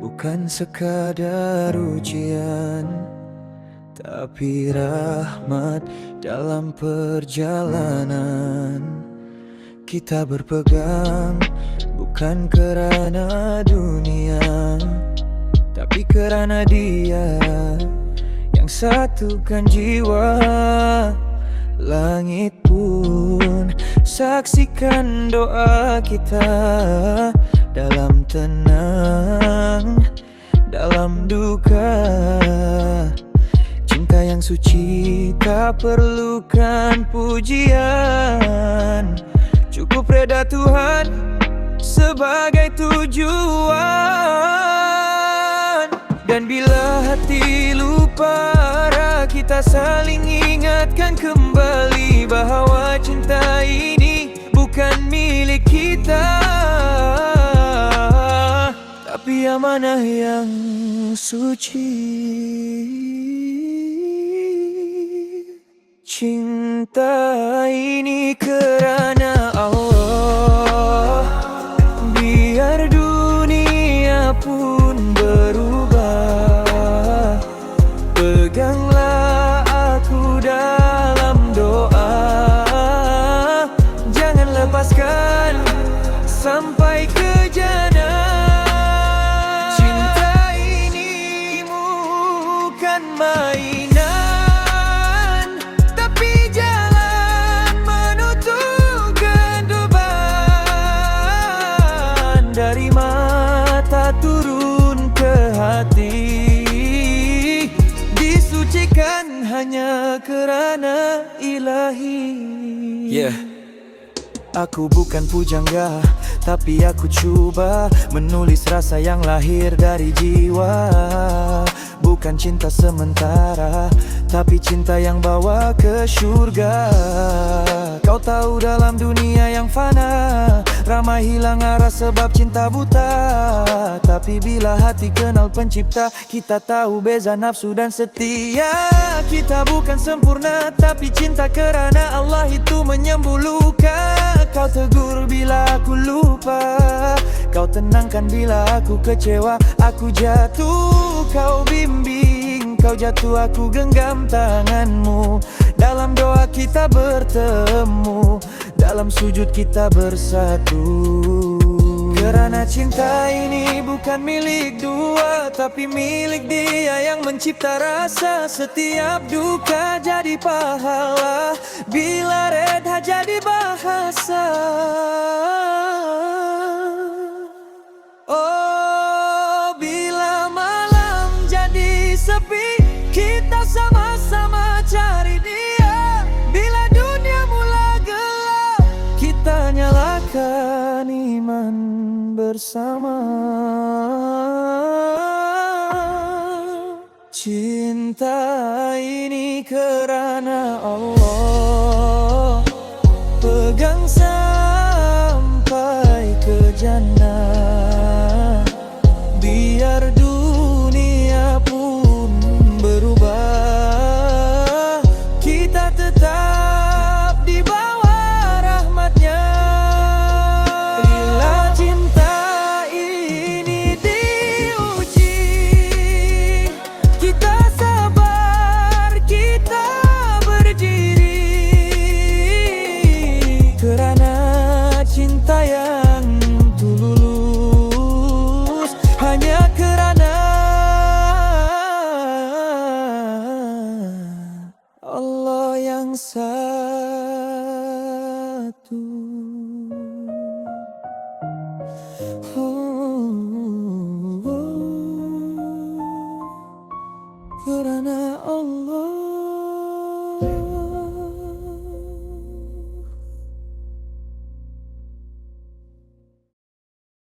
bukan sekadar ujian Tapi rahmat dalam perjalanan. Kita berpegang bukan kerana dunia Tapi kerana dia yang satukan jiwa. Langit pun saksikan doa kita Dalam tenang, dalam duka. Cinta yang suci tak perlukan pujian. Cukup reda Tuhan sebagai tujuan. Dan bila hati lupa kita saling ingatkan kembali Bahawa cinta ini bukan milik kita Tapi amanah yang suci. Cinta ini kerana bukan mainan Tapi jalan menuju kehidupan Dari mata turun ke hati Disucikan hanya kerana ilahi. Yeah. Aku bukan pujangga Tapi aku cuba Menulis rasa yang lahir dari jiwa Bukan cinta sementara Tapi cinta yang bawa ke syurga. Kau tahu dalam dunia yang fana Ramai hilang arah sebab cinta buta. Tapi bila hati kenal pencipta Kita tahu beza nafsu dan setia. Kita bukan sempurna Tapi cinta kerana Allah itu menyembuh luka Kau tegur bila aku lupa Kau tenangkan bila aku kecewa. Aku jatuh, kau bimbing. Kau jatuh, aku genggam tanganmu. Dalam doa kita bertemu. Dalam sujud kita bersatu. Kerana cinta ini bukan milik dua Tapi milik dia yang mencipta rasa Setiap duka jadi pahala. Bila reda jadi bahasa sepi Kita sama-sama cari dia. Bila dunia mula gelap Kita nyalakan iman bersama. Cinta ini kerana Allah. Pegang sampai ke jannah Oh.